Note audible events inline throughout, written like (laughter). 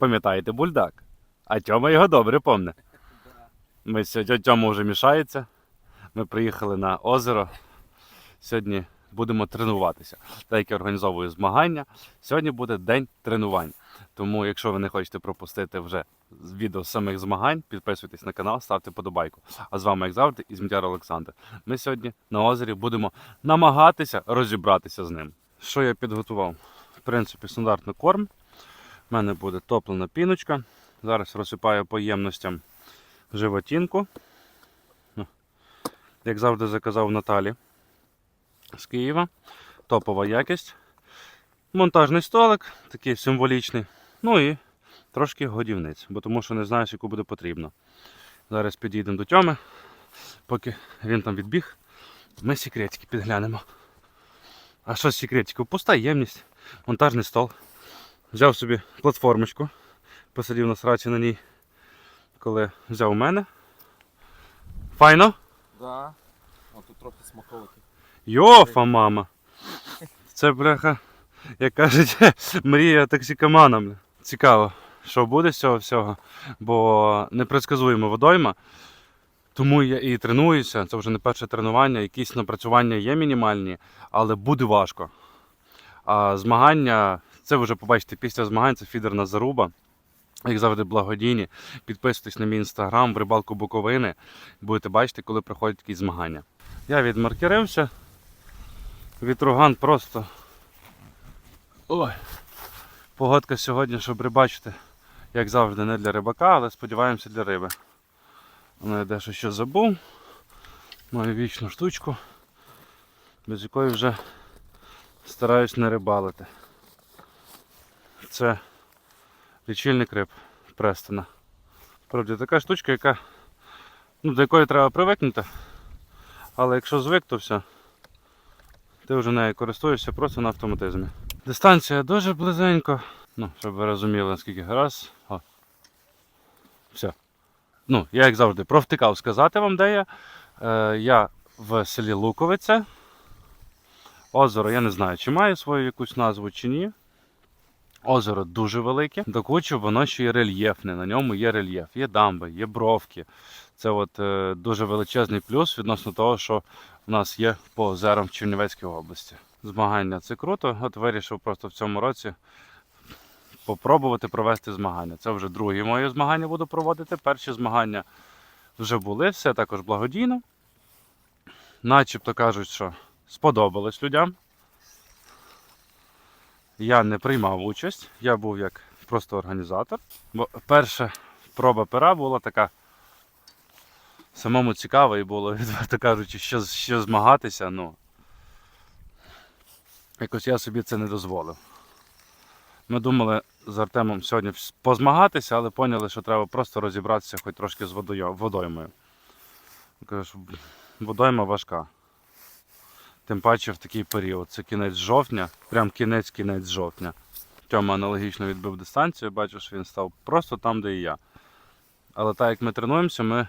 Пам'ятаєте бульдак? А Тьома його добре помне. Ми сьогодні Тьома вже мішається. Ми приїхали на озеро. Сьогодні будемо тренуватися. Так як я організовую змагання, сьогодні буде день тренувань. Тому, якщо ви не хочете пропустити вже відео самих змагань, підписуйтесь на канал, ставте подобайку. А з вами, як завжди, Ізмітяр Олександр. Ми сьогодні на озері будемо намагатися розібратися з ним. Що я підготував? В принципі, стандартний корм. У мене буде топлена піночка. Зараз розсипаю по ємностям животінку. Ну, Як завжди заказав Наталі з Києва. Топова якість. Монтажний столик, такий символічний. Ну і трошки годівниць, бо тому що не знаєш, яку буде потрібно. Зараз підійдемо до тьоми, поки він там відбіг, ми секретики підглянемо. А що з секретиків? Пуста ємність, монтажний стол. Взяв собі платформочку, посидів на сраці на ній, коли взяв у мене. Файно? Да. Тут трохи смаколики. Йофа, мама. Це, бляха, як кажуть, (laughs) мрія токсикомана. бля. Цікаво, що буде з цього всього, бо непредсказуємо водойма. Тому я і тренуюся. Це вже не перше тренування, якісь напрацювання є мінімальні, але буде важко. А змагання, це ви вже побачите після змагань, це фідерна заруба. Як завжди, благодійні. Підписуйтесь на мій інстаграм в рибалку Буковини. Будете бачити, коли проходять такі змагання. Я відмаркерився. Вітруган просто. Ой. Погодка сьогодні, щоб рибачити, як завжди, не для рибака, але сподіваємося для риби. Ну, я дещо ще забув. Маю вічну штучку, без якої вже стараюсь не рибалити. Це лічильник риб Престона. Справді така штучка, яка, ну, до якої треба привикнути. Але якщо звик, то все. Ти вже нею користуєшся просто на автоматизмі. Дистанція дуже близенько. Ну, щоб ви розуміли, наскільки раз. О. Все. Ну, я як завжди провтикав сказати вам, де я. Е, я в селі Луковиця. Озеро, я не знаю, чи має свою якусь назву, чи ні. Озеро дуже велике. До кучі воно ще й рельєфне. На ньому є рельєф, є дамби, є бровки. Це от е, дуже величезний плюс відносно того, що в нас є по озерам в Чернівецькій області. Змагання це круто. От вирішив просто в цьому році попробувати провести змагання. Це вже другі мої змагання буду проводити. Перші змагання вже були, все також благодійно. Начебто кажуть, що сподобалось людям. Я не приймав участь, я був як просто організатор. Бо перша проба пера була така самому цікаво і було, (laughs) відверто кажучи, що, що змагатися, ну. Якось я собі це не дозволив. Ми думали з Артемом сьогодні позмагатися, але поняли, що треба просто розібратися хоч трошки з водою, водоймою. Водойма важка. Тим паче в такий період. Це кінець жовтня, прям кінець-кінець жовтня. Тьома аналогічно відбив дистанцію, бачу, що він став просто там, де і я. Але так як ми тренуємося, ми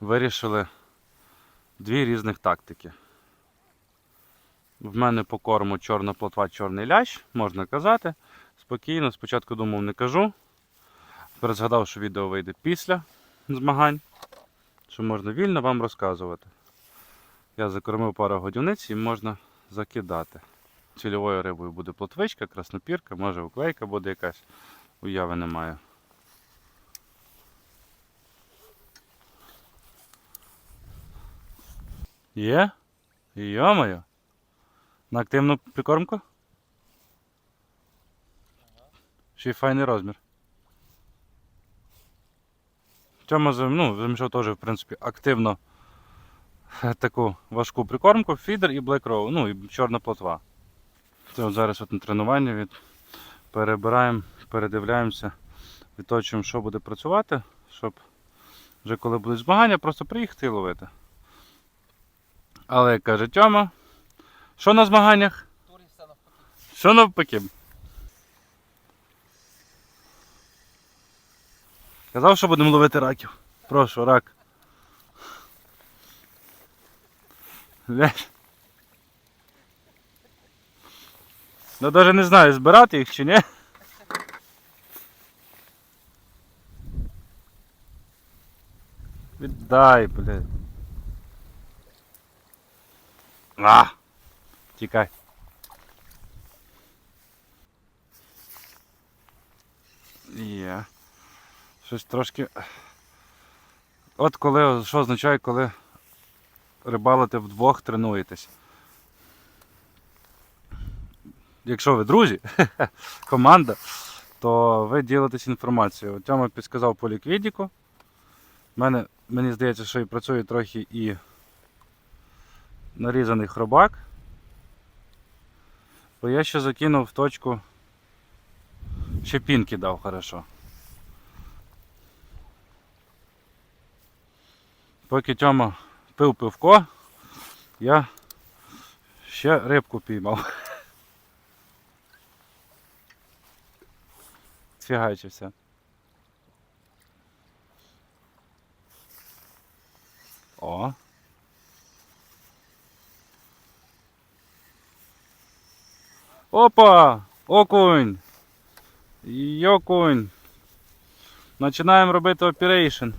вирішили дві різних тактики. В мене по корму чорна плотва, чорний лящ, можна казати. Спокійно, спочатку думав, не кажу. Тепер згадав, що відео вийде після змагань, що можна вільно вам розказувати. Я закормив пару годівниць і можна закидати. Цільовою рибою буде плотвичка, краснопірка, може уклейка буде якась, уяви немає. Є? Йо-моє. На активну прикормку? Ще й файний розмір. Зам- ну, замішав теж, в принципі, активно (laughs) таку важку прикормку, фідер і Black Row, ну і чорна плотва. Це от зараз от на тренуванні від... перебираємо, передивляємося, відточуємо, що буде працювати, щоб вже коли будуть змагання, просто приїхати і ловити. Але як каже Тьома, що на змаганнях? Турі все навпаки. Що навпаки? Казав, що будемо ловити раків. Прошу, рак. Ну даже не знаю, збирати їх чи ні. Віддай, блядь. А! Тікай. Є. Щось трошки... От коли, що означає, коли рибалите вдвох тренуєтесь. Якщо ви друзі, (laughs) команда, то ви ділитесь інформацією. Тьома підказав по ліквідіку. Мене, мені здається, що і працює трохи і нарізаний хробак. Бо я ще закинув в точку. Ще пінки дав хорошо. Поки Тьома пив пивко, я ще рибку піймав. (laughs) Фігачився. О. Опа! Окунь! Йокунь! Починаємо робити оперейшн.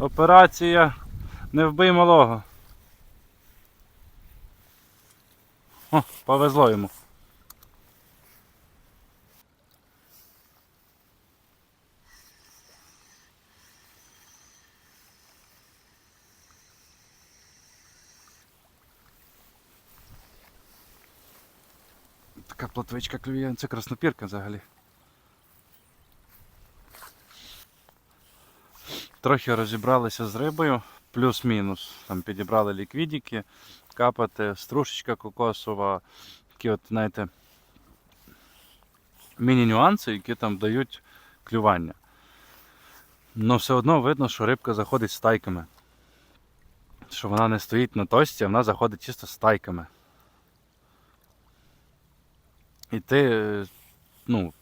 Операція не вбий малого. О, повезло йому. Така плотвичка клює, це краснопірка взагалі. Трохи розібралися з рибою, плюс-мінус. Там підібрали ліквідики, капати, стружечка кокосова, такі от, знаєте, міні-нюанси, які там дають клювання. Но все одно видно, що рибка заходить стайками. Що вона не стоїть на точці, а вона заходить чисто стайками. І ти, е, ну,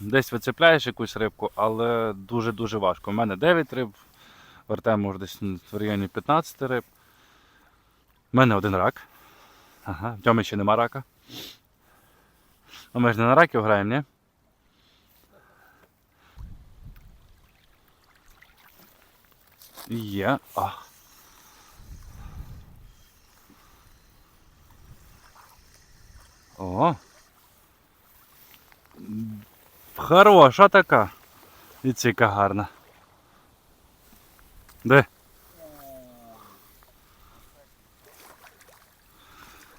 десь вицепляєш якусь рибку, але дуже-дуже важко. У мене 9 риб, в Артему вже десь в районі 15 риб. У мене один рак. Ага, в Тьомі ще нема рака. Ну ми ж не на раків граємо, ні? Є. А. О. Хороша така. І ціка гарна. Де?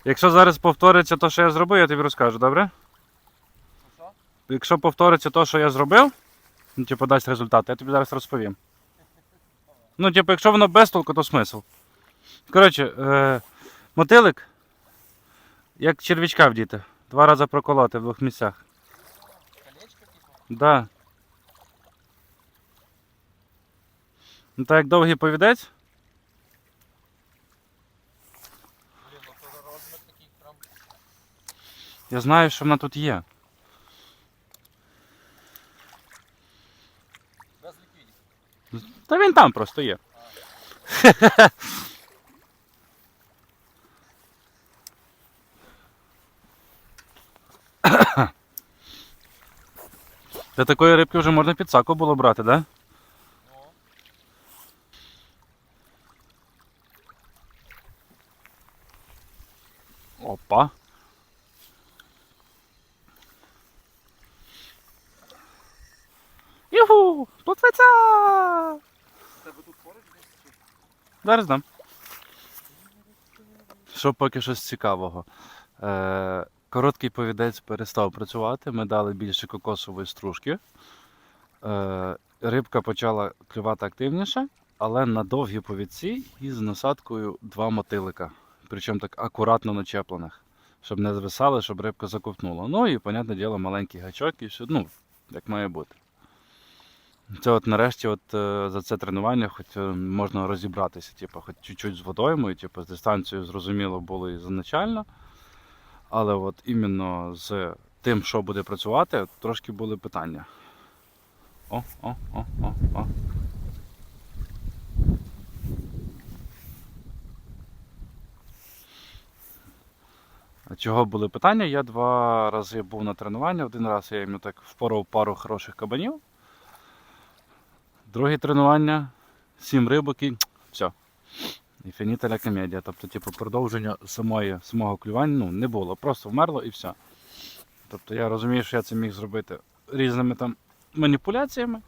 Якщо зараз повториться те, що я зробив, я тобі розкажу, добре? Що? Якщо повториться те, що я зробив, ну, типу дасть результат, я тобі зараз розповім. Ну, типу, якщо воно без толку, то смисл. Коротше, е, мотилик, як черв'ячка вдіти. Два рази проколоти в двох місцях. Колечко, типу? Да. Ну так як довгий повідець, Блін, такий прям. я знаю, що вона тут є. Без. Та він там просто є. (laughs) Та такої рибки вже можна під саку було брати, да? Опа. Юху! Плотвиця! тебе тут поруч десь? Зараз дам. Що поки щось цікавого. Е, короткий повідець перестав працювати, ми дали більше кокосової стружки. Е, рибка почала клювати активніше, але на довгі повідці із насадкою два мотилика. Причому так акуратно начеплених, щоб не звисали, щоб рибка закопнула. Ну і, понятне діло, маленький гачок і все, ну, як має бути. Це от нарешті от, е, за це тренування хоч е, можна розібратися, типу, хоч чуть-чуть з водоймою, типу, з дистанцією зрозуміло було і заначально. Але от іменно з тим, що буде працювати, трошки були питання. О, о, о, о, о. Чого були питання? Я два рази був на тренуванні. Один раз я йому так впорав пару хороших кабанів. Друге тренування сім рибок і все. І фінітеля комедія. Тобто, типу, продовження самої, самого клювання ну, не було. Просто вмерло і все. Тобто я розумію, що я це міг зробити різними там маніпуляціями.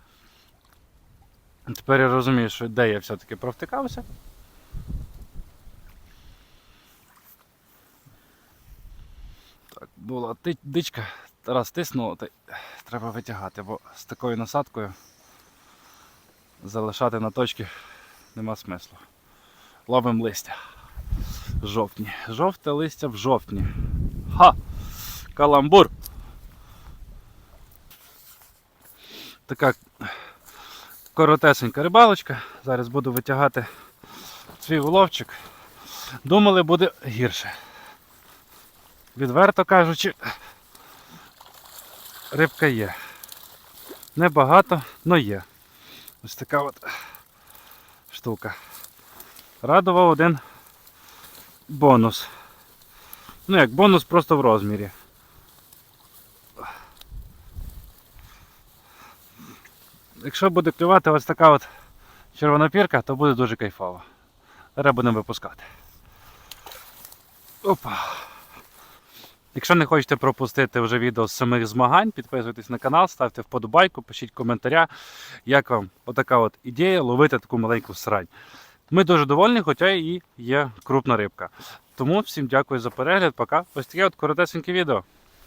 Тепер я розумію, що де я все-таки провтикався. Була дичка, раз тиснула, то треба витягати, бо з такою насадкою залишати на точці нема смислу. Ловимо листя. Жовтні. Жовте листя в жовтні. Ха! Каламбур! Така коротесенька рибалочка. Зараз буду витягати свій уловчик. Думали, буде гірше. Відверто кажучи, рибка є. Небагато, але є. Ось така от штука. Радував один бонус. Ну як бонус просто в розмірі. Якщо буде клювати ось така от червона пірка, то буде дуже кайфово. Зараз будемо випускати. Опа. Якщо не хочете пропустити вже відео з самих змагань, підписуйтесь на канал, ставте вподобайку, пишіть коментаря, як вам отака от ідея ловити таку маленьку срань. Ми дуже довольні, хоча і є крупна рибка. Тому всім дякую за перегляд. Пока. Ось таке от коротесеньке відео.